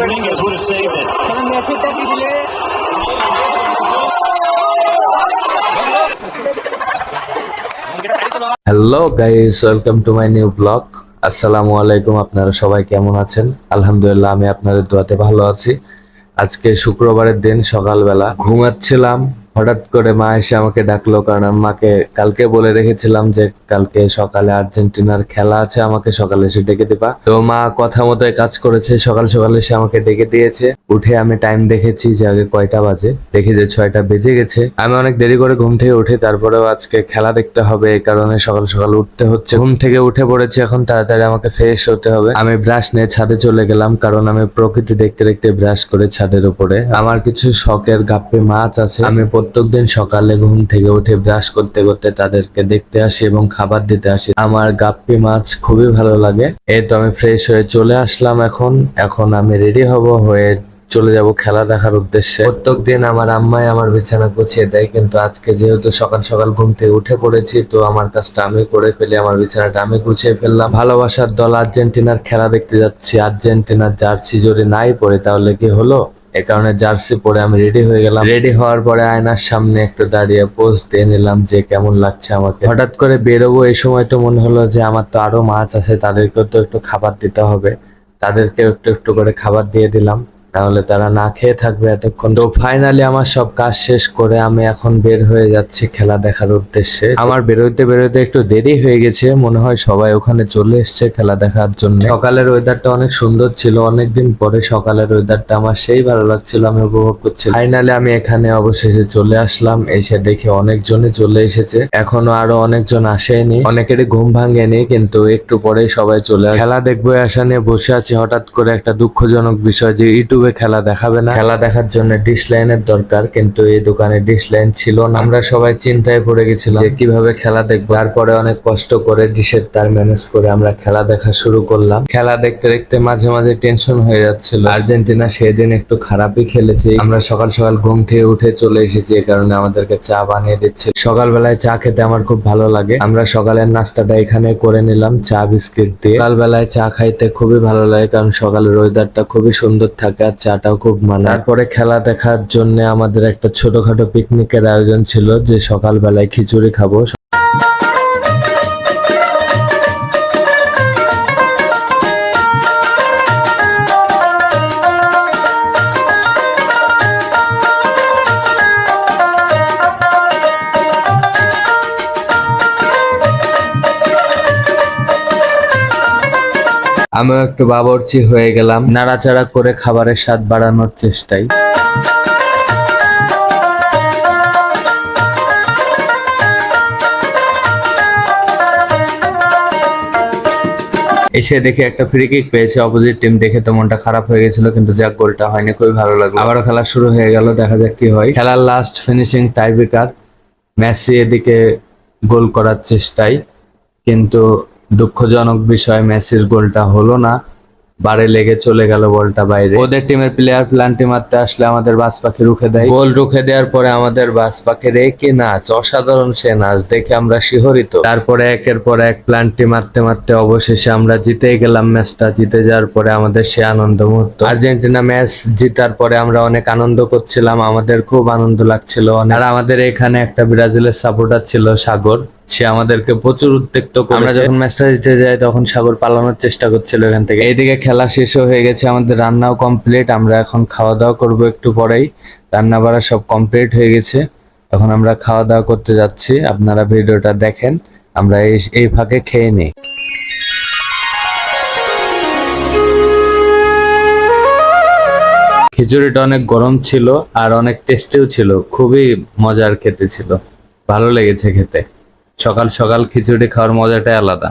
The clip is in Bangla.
Dominguez would have saved it. Hello guys welcome to my new blog আসসালামু আলাইকুম আপনারা সবাই কেমন আছেন? আলহামদুলিল্লাহ, আমি আপনাদের দোয়াতে ভালো আছি। আজকে শুক্রবারের দিন সকালবেলা ঘুমাচ্ছিলাম। হঠাৎ করে মা এসে আমাকে ডাকলো, কারণ মাকে কালকে বলে রেখেছিলাম যে কালকে সকালে আর্জেন্টিনার খেলা আছে, আমাকে সকালে এসে ডেকে দিবা। তো মা কথা মতো কাজ করেছে, সকাল সকাল এসে আমাকে ডেকে দিয়েছে। উঠে আমি টাইম দেখেছি যে আগে কয়টা বাজে, দেখি যে ছয়টা বেজে গেছে। আমি অনেক দেরি করে ঘুম থেকে উঠে তারপরেও আজকে খেলা দেখতে হবে এই কারণে সকাল সকাল উঠতে হচ্ছে। ঘুম থেকে উঠে পড়েছি, এখন তাড়াতাড়ি আমাকে ফ্রেশ হতে হবে। আমি ব্রাশ নিয়ে ছাদে চলে গেলাম, কারণ আমি প্রকৃতি দেখতে দেখতে ব্রাশ করে ছাদের উপরে। আমার কিছু শখের গাপ্পি মাছ আছে, আমি প্রত্যেকদিন সকালে ঘুম থেকে উঠে ব্রাশ করতে করতে তাদেরকে দেখতে আসি এবং খাবার দিতে আসি। আমার গাপ্পি মাছ খুবই ভালো লাগে। এই তো আমি ফ্রেশ হয়ে চলে আসলাম এখন। এখন আমি রেডি হব হয়ে চলে যাব খেলা দেখার উদ্দেশ্যে। প্রত্যেক দিন আমার আম্মাই আমার বিছানা গুছিয়ে দেয়, কিন্তু আজকে যেহেতু সকাল সকাল ঘুম থেকে উঠে পড়েছি, তো আমার কাজটা আমি করে ফেলি, আমার বিছানাটা আমি গুছিয়ে ফেললাম। ভালোবাসার দল আর্জেন্টিনার খেলা দেখতে যাচ্ছি। আর্জেন্টিনার জার্সি যদি নাই পরে তাহলে কি হলো? এ কারণে জার্সি পরে আমি রেডি হয়ে গেলাম। রেডি হওয়ার পরে আয়নার সামনে একটু দাঁড়িয়ে পোজ দিয়ে নিলাম যে কেমন লাগছে আমাকে। হঠাৎ করে বেরোবো এই সময় তো মনে হলো যে আমার তো আরও মাছ আছে তাদেরকেও তো একটু খাবার দিতে হবে। তাদেরকে একটু একটু করে খাবার দিয়ে দিলাম। তাহলে তারা না খেয়ে থাকবে এতক্ষণ। তো ফাইনালি আমার সব কাজ শেষ করে আমি এখন বের হয়ে যাচ্ছি খেলা দেখার উদ্দেশ্যে। আমার বেরোইতে বেরোইতে একটু দেরি হয়ে গেছে, মনে হয় সবাই ওখানে চলে এসছে খেলা দেখার জন্য। সকালের ওয়েদারটা অনেক সুন্দর ছিল, অনেকদিন পরে সকালের ওয়েদারটা আমার সেই ভালো লাগছিল, আমি উপভোগ করছি ফাইনালি আমি এখানে অবশেষে চলে আসলাম, এসে দেখে অনেকজনই চলে এসেছে। এখনও আরও অনেকজন আসেনি, অনেকেরই ঘুম ভাঙেনি, কিন্তু একটু পরেই সবাই চলে খেলা দেখব আসা নিয়ে বসে আছি। হঠাৎ করে একটা দুঃখজনক বিষয় যে ইউটিউবে খেলা দেখাবে না। খেলা দেখার জন্য ডিশ লাইনের দরকার, কিন্তু এই দোকানে ডিশ লাইন ছিল না। আমরা সবাই চিন্তায় পড়ে গেছিলাম যে কীভাবে খেলা দেখব। তারপরে অনেক কষ্ট করে ডিশের তার ম্যানেজ করে আমরা খেলা দেখা শুরু করলাম। খেলা দেখতে দেখতে মাঝে মাঝে টেনশন হয়ে যাচ্ছিল। আর্জেন্টিনা সেদিন একটু খারাপই খেলেছে। আমরা সকাল সকাল ঘুম থেকে উঠে চলে এসেছি, এই কারণে আমাদেরকে চা বানিয়ে দিচ্ছে। সকালবেলায় চা খেতে আমার খুব ভালো লাগে। আমরা সকালের নাস্তাটা এখানে করে নিলাম, চা বিস্কিট দিয়ে। সকালবেলায় চা খাইতে খুবই ভালো লাগে, কারণ সকালের ওয়েদারটা খুবই সুন্দর থাকে। চাটাও খুব মানে। তারপরে খেলা দেখার জন্য আমাদের একটা ছোটখাটো পিকনিকের আয়োজন ছিল যে সকালবেলায় খিচুড়ি খাব। আমিও একটু বাবরচি হয়ে গেলাম। নাড়াচাড়া করে খাবারের স্বাদ বাড়ানোর চেষ্টায় এসে দেখে একটা ফ্রি কিক পেয়েছে অপোজিট টিম দেখে তো মনটা খারাপ হয়ে গেছিল, কিন্তু যাক, গোলটা হয়নি, খুবই ভালো লাগল। আবারও খেলা শুরু হয়ে গেল, দেখা যাক কি হয়। খেলার লাস্ট ফিনিশিং টাইব্রেকার মেসি এদিকে গোল করার চেষ্টায় কিন্তু দুঃখজনক বিষয় মেসির গোলটা হলো না। বারে লেগে চলে গেল বলটা বাইরে। ওদের টিমের প্লেয়ার প্লান্টি মারতে আসলে আমাদের বাস পাখি রুখে দেয়। গোল রুখে দেওয়ার পরে আমাদের বাস পাখির একই নাচ? অসাধারণ সে নাচ দেখে আমরা শিহরিত। তারপরে একের পর এক প্লান্টি মারতে মারতে অবশেষে আমরা জিতে গেলাম ম্যাচটা। জিতে যাওয়ার পরে আমাদের সে আনন্দ মুহূর্ত। আর্জেন্টিনা ম্যাচ জিতার পরে আমরা অনেক আনন্দ করছিলাম। আমাদের খুব আনন্দ লাগছিল। আর আমাদের এখানে একটা ব্রাজিলের সাপোর্টার ছিল সাগর। সে আমাদেরকে প্রচুর উত্তেক্ত করে আমরা যখন ম্যাচটা জিতে যাই তখন সাগর পালানোর চেষ্টা করছিল এখান থেকে। এইদিকে খেলা শেষও হয়ে গেছে আমাদের রান্নাও কমপ্লিট আমরা এখন খাওয়া দাওয়া করব একটু পরেই। রান্না বাড়া সব কমপ্লিট হয়ে গেছে এখন আমরা খাওয়া দাওয়া করতে যাচ্ছি আপনারা ভিডিওটা দেখেন আমরা এই এই ফাঁকে খেয়ে নিই। খিচুড়িটা অনেক গরম ছিল আর অনেক টেস্টিও ছিল খুবই মজার খেতে ছিল ভালো লেগেছে খেতে। সকাল সকাল খিচুড়ি খাওয়ার মজাটাই আলাদা।